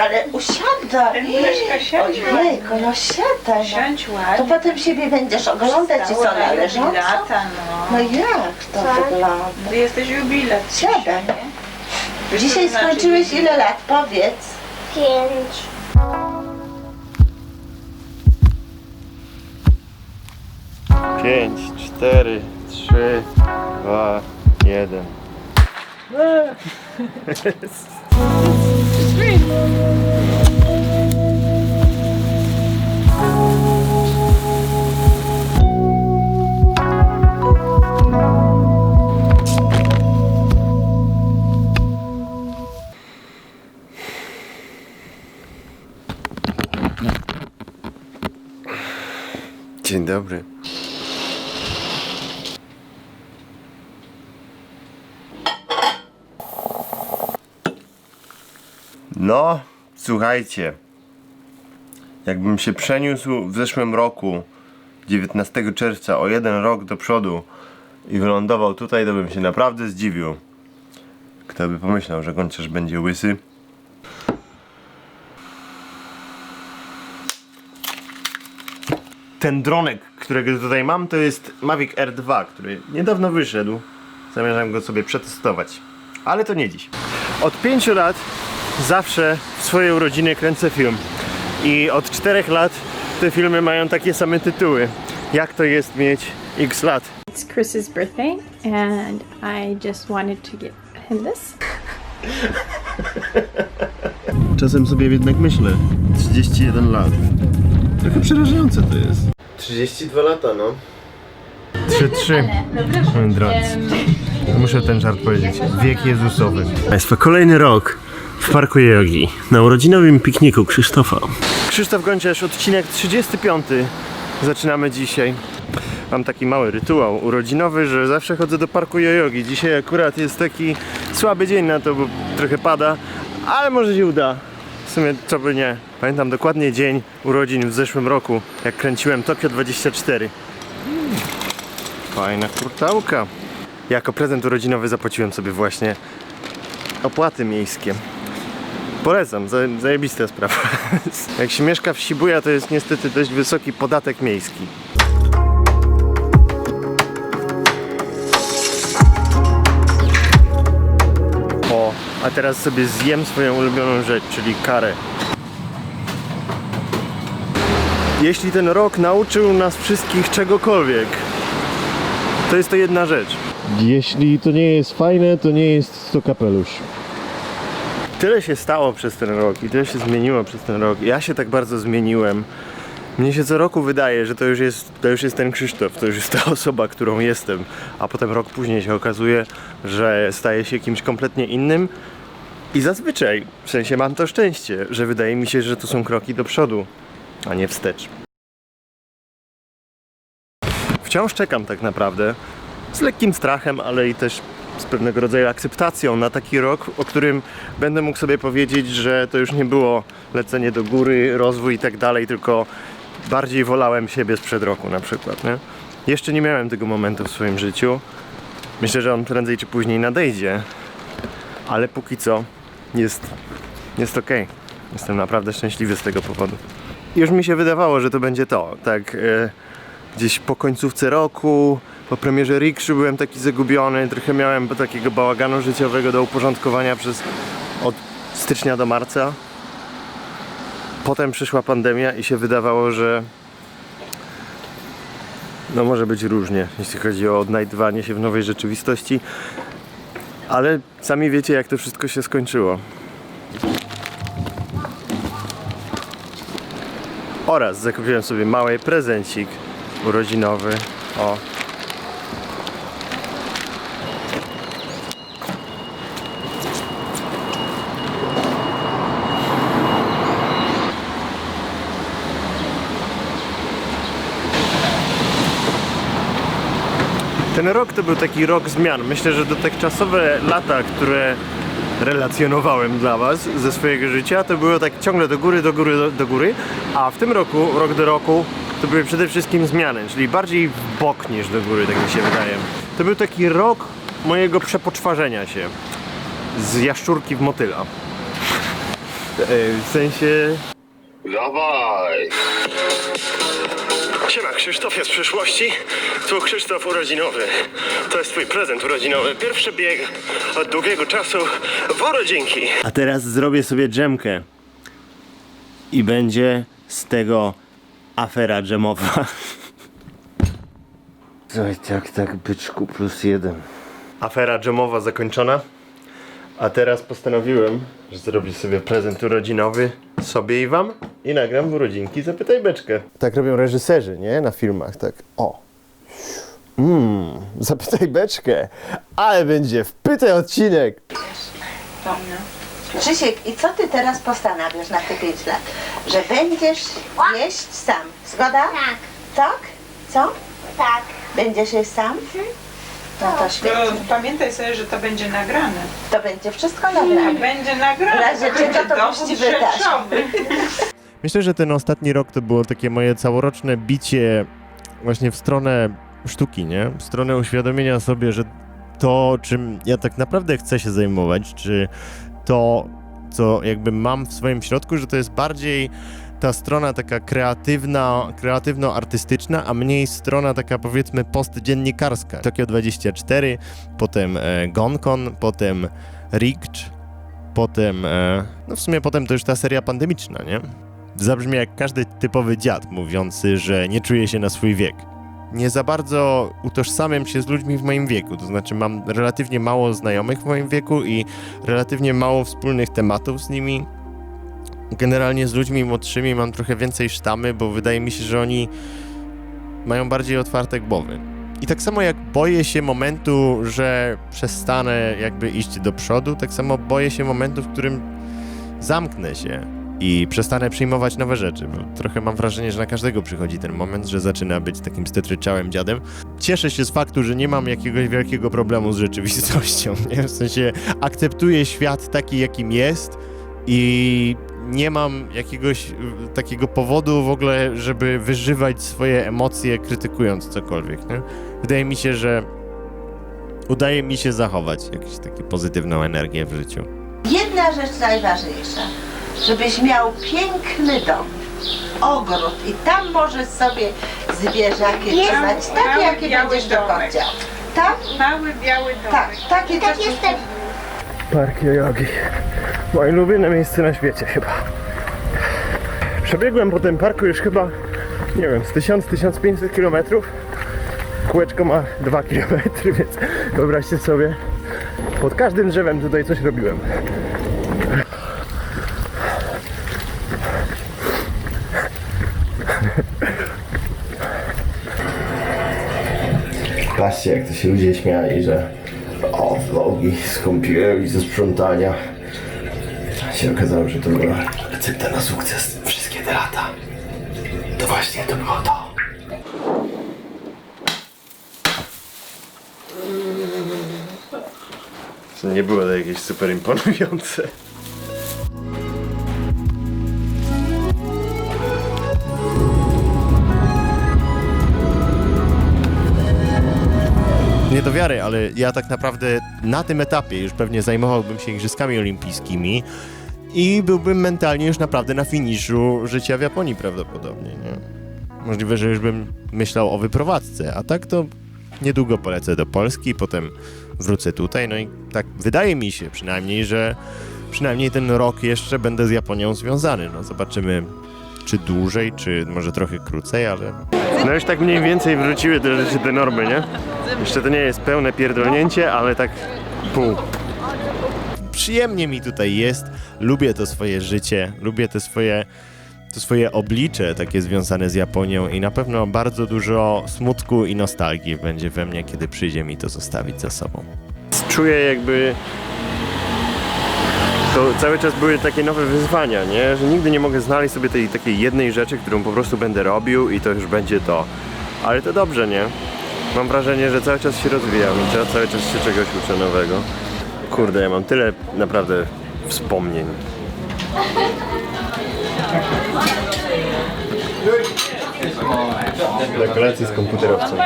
Ale usiadaj. Leszka, Ojejku, no siadaj. No. Siądź To ładnie. potem siebie będziesz oglądać i co Stała na jubilata, No no. jak to wygląda? Ty jesteś jubilat. Siadaj. nie? Wiesz, co Dzisiaj to znaczy skończyłeś jubilat? ile lat? Powiedz. Pięć. Pięć, cztery, trzy, dwa, jeden. Dzień dobry. No, słuchajcie. Jakbym się przeniósł w zeszłym roku, 19 czerwca, o jeden rok do przodu i wylądował tutaj, to bym się naprawdę zdziwił. Kto by pomyślał, że Gonciarz będzie łysy? Ten dronek, którego tutaj mam, to jest Mavic R2, który niedawno wyszedł. Zamierzam go sobie przetestować. Ale to nie dziś. Od 5 lat zawsze w swojej urodziny kręcę film. I od 4 lat te filmy mają takie same tytuły. Jak to jest mieć x lat? It's Chris's birthday, and I just wanted to get him this. Czasem sobie jednak myślę. 31 lat. Trochę przerażające to jest. 32 lata, no. 3-3. Moi drodzy. Muszę ten żart powiedzieć. Wiek Jezusowy. Państwa, kolejny rok w Parku Jogi. Na urodzinowym pikniku Krzysztofa. Krzysztof Gonciarz, odcinek 35. Zaczynamy dzisiaj. Mam taki mały rytuał urodzinowy, że zawsze chodzę do parku jogi. Dzisiaj akurat jest taki słaby dzień na to, bo trochę pada, ale może się uda. W sumie co by nie. Pamiętam dokładnie dzień urodzin w zeszłym roku, jak kręciłem Tokio 24. Fajna kurtałka. Jako prezent urodzinowy zapłaciłem sobie właśnie opłaty miejskie. Polecam, za- zajebista sprawa. Jak się mieszka w Shibuya, to jest niestety dość wysoki podatek miejski. O, a teraz sobie zjem swoją ulubioną rzecz, czyli karę. Jeśli ten rok nauczył nas wszystkich czegokolwiek, to jest to jedna rzecz. Jeśli to nie jest fajne, to nie jest to kapelusz. Tyle się stało przez ten rok i tyle się zmieniło przez ten rok. Ja się tak bardzo zmieniłem. Mnie się co roku wydaje, że to już jest, to już jest ten Krzysztof, to już jest ta osoba, którą jestem, a potem rok później się okazuje, że staje się kimś kompletnie innym. I zazwyczaj, w sensie mam to szczęście, że wydaje mi się, że to są kroki do przodu, a nie wstecz. Wciąż czekam tak naprawdę, z lekkim strachem, ale i też z pewnego rodzaju akceptacją na taki rok, o którym będę mógł sobie powiedzieć, że to już nie było lecenie do góry, rozwój i tak dalej, tylko bardziej wolałem siebie sprzed roku na przykład. Nie? Jeszcze nie miałem tego momentu w swoim życiu. Myślę, że on prędzej czy później nadejdzie, ale póki co jest, jest ok. Jestem naprawdę szczęśliwy z tego powodu. Już mi się wydawało, że to będzie to, tak e, gdzieś po końcówce roku, po premierze Rikszy byłem taki zagubiony, trochę miałem takiego bałaganu życiowego do uporządkowania przez od stycznia do marca. Potem przyszła pandemia i się wydawało, że no może być różnie, jeśli chodzi o odnajdywanie się w nowej rzeczywistości. Ale sami wiecie, jak to wszystko się skończyło. Oraz zakupiłem sobie mały prezencik urodzinowy. O. Ten rok to był taki rok zmian. Myślę, że dotychczasowe lata, które relacjonowałem dla Was ze swojego życia, to było tak ciągle do góry, do góry, do, do góry, a w tym roku, rok do roku, to były przede wszystkim zmiany, czyli bardziej w bok niż do góry, tak mi się wydaje. To był taki rok mojego przepoczwarzenia się z jaszczurki w motyla. w sensie... Dawaj! Siema, Krzysztof jest z przyszłości. Tu Krzysztof urodzinowy. To jest twój prezent urodzinowy. Pierwszy bieg od długiego czasu w urodzinki. A teraz zrobię sobie dżemkę. I będzie z tego afera dżemowa. Oj, tak, tak, byczku plus jeden. Afera dżemowa zakończona. A teraz postanowiłem, że zrobię sobie prezent urodzinowy sobie i wam i nagram w urodzinki Zapytaj Beczkę. Tak robią reżyserzy, nie? Na filmach, tak. O. Mmm, zapytaj Beczkę, ale będzie wpytaj odcinek. Krzysiek, i co ty teraz postanawiasz na te 5 lat? Że będziesz jeść sam. Zgoda? Tak. Tak? Co? Tak. Będziesz jeść sam? No to To świetnie. pamiętaj sobie, że to będzie nagrane. To będzie wszystko nagrane. będzie nagrane. W razie to czego będzie to wydarzeń. rzeczowy. Myślę, że ten ostatni rok to było takie moje całoroczne bicie właśnie w stronę sztuki, nie? W stronę uświadomienia sobie, że to, czym ja tak naprawdę chcę się zajmować, czy to, co jakby mam w swoim środku, że to jest bardziej ta strona taka kreatywna, kreatywno-artystyczna, a mniej strona taka powiedzmy postdziennikarska. Tokio 24, potem e, Gonkon, potem Rikcz, potem, e, no w sumie potem to już ta seria pandemiczna, nie? Zabrzmi jak każdy typowy dziad mówiący, że nie czuje się na swój wiek. Nie za bardzo utożsamiam się z ludźmi w moim wieku, to znaczy mam relatywnie mało znajomych w moim wieku i relatywnie mało wspólnych tematów z nimi. Generalnie z ludźmi młodszymi mam trochę więcej sztamy, bo wydaje mi się, że oni mają bardziej otwarte głowy. I tak samo jak boję się momentu, że przestanę jakby iść do przodu, tak samo boję się momentu, w którym zamknę się i przestanę przyjmować nowe rzeczy, bo trochę mam wrażenie, że na każdego przychodzi ten moment, że zaczyna być takim stetryczałym dziadem. Cieszę się z faktu, że nie mam jakiegoś wielkiego problemu z rzeczywistością, nie? W sensie akceptuję świat taki, jakim jest i nie mam jakiegoś takiego powodu w ogóle, żeby wyżywać swoje emocje krytykując cokolwiek, nie? Wydaje mi się, że udaje mi się zachować jakąś taką pozytywną energię w życiu. Jedna rzecz najważniejsza. Żebyś miał piękny dom, ogród i tam możesz sobie zwierzaki trzymać takie, mały, jakie biały będziesz domek. dokąd chciał. Tak? Mały, biały domek. Tak, takie Tak jestem. Park Jogi. Moje ulubione miejsce na świecie chyba. Przebiegłem po tym parku już chyba, nie wiem, z 1000-1500 km. Kółeczko ma 2 km, więc wyobraźcie sobie, pod każdym drzewem tutaj coś robiłem. Patrzcie jak to się ludzie śmiali, że o, vlogi z kąpieli, ze sprzątania. Się okazało, że to była recepta na sukces wszystkie te lata. To właśnie to było to. To nie było to jakieś super imponujące. Wiary, ale ja tak naprawdę na tym etapie już pewnie zajmowałbym się Igrzyskami Olimpijskimi i byłbym mentalnie już naprawdę na finiszu życia w Japonii prawdopodobnie, nie? Możliwe, że już bym myślał o wyprowadzce, a tak to niedługo polecę do Polski, potem wrócę tutaj, no i tak wydaje mi się przynajmniej, że przynajmniej ten rok jeszcze będę z Japonią związany. No zobaczymy, czy dłużej, czy może trochę krócej, ale... No już tak mniej więcej wróciły te rzeczy, te normy, nie? Jeszcze to nie jest pełne pierdolnięcie, ale tak pół. Przyjemnie mi tutaj jest, lubię to swoje życie, lubię te swoje, to swoje oblicze takie związane z Japonią i na pewno bardzo dużo smutku i nostalgii będzie we mnie, kiedy przyjdzie mi to zostawić za sobą. Czuję jakby to cały czas były takie nowe wyzwania, nie? Że nigdy nie mogę znaleźć sobie tej takiej jednej rzeczy, którą po prostu będę robił i to już będzie to. Ale to dobrze, nie? Mam wrażenie, że cały czas się rozwijam i ca- cały czas się czegoś uczę nowego. Kurde, ja mam tyle naprawdę wspomnień. Na kolację z komputerowcem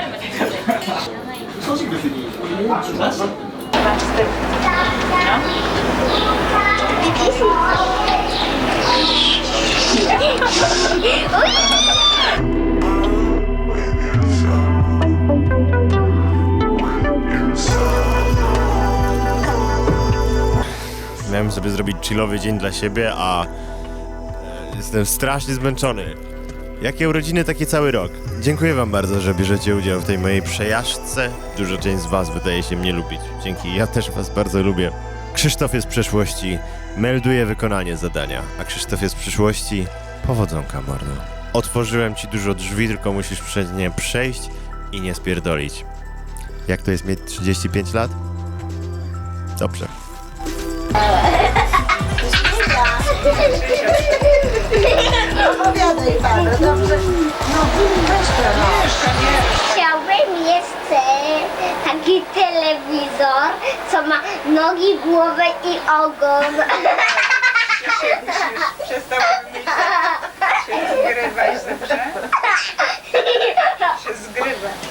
wstyd. Miałem sobie zrobić chillowy dzień dla siebie, a e, jestem strasznie zmęczony. Jakie urodziny, takie cały rok. Dziękuję wam bardzo, że bierzecie udział w tej mojej przejażdżce. Duża część z was wydaje się mnie lubić. Dzięki, ja też was bardzo lubię. Krzysztof jest w przeszłości, melduje wykonanie zadania, a Krzysztof jest w przyszłości. Powodzonka, mordo. Otworzyłem ci dużo drzwi, tylko musisz przez nie przejść i nie spierdolić. Jak to jest mieć 35 lat? Dobrze. dinozaur, co ma nogi, głowę i ogon. Przestałam myśleć.